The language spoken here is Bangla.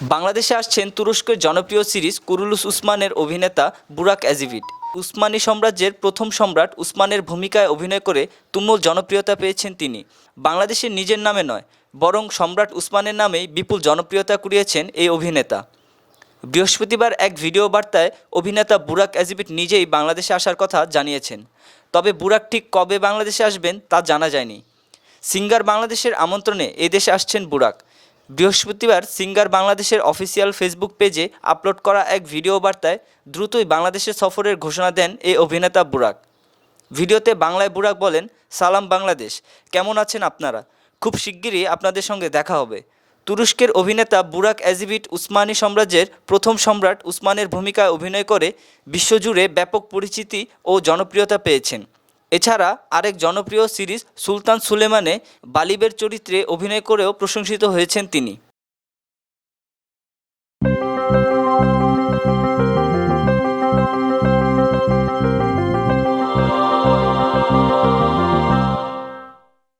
বাংলাদেশে আসছেন তুরস্কের জনপ্রিয় সিরিজ কুরুলুস উসমানের অভিনেতা বুরাক অ্যাজিভিট। উসমানী সাম্রাজ্যের প্রথম সম্রাট উসমানের ভূমিকায় অভিনয় করে তুমুল জনপ্রিয়তা পেয়েছেন তিনি। বাংলাদেশের নিজের নামে নয়, বরং সম্রাট উসমানের নামেই বিপুল জনপ্রিয়তা কুড়িয়েছেন এই অভিনেতা। বৃহস্পতিবার এক ভিডিও বার্তায় অভিনেতা বুরাক অ্যাজিবিট নিজেই বাংলাদেশে আসার কথা জানিয়েছেন। তবে বুরাক ঠিক কবে বাংলাদেশে আসবেন তা জানা যায়নি। সিঙ্গার বাংলাদেশের আমন্ত্রণে এদেশে আসছেন বুরাক। বৃহস্পতিবার সিঙ্গার বাংলাদেশের অফিসিয়াল ফেসবুক পেজে আপলোড করা এক ভিডিও বার্তায় দ্রুতই বাংলাদেশের সফরের ঘোষণা দেন এই অভিনেতা বুরাক। ভিডিওতে বাংলায় বুরাক বলেন, সালাম বাংলাদেশ, কেমন আছেন আপনারা? খুব শিগগিরই আপনাদের সঙ্গে দেখা হবে। তুরস্কের অভিনেতা বুরাক অ্যাজিবিট উসমানী সাম্রাজ্যের প্রথম সম্রাট উসমানের ভূমিকায় অভিনয় করে বিশ্বজুড়ে ব্যাপক পরিচিতি ও জনপ্রিয়তা পেয়েছেন। এছাড়া আরেক জনপ্রিয় সিরিজ সুলতান সুলেমানে বালিবের চরিত্রে অভিনয় করেও প্রশংসিত হয়েছেন তিনি।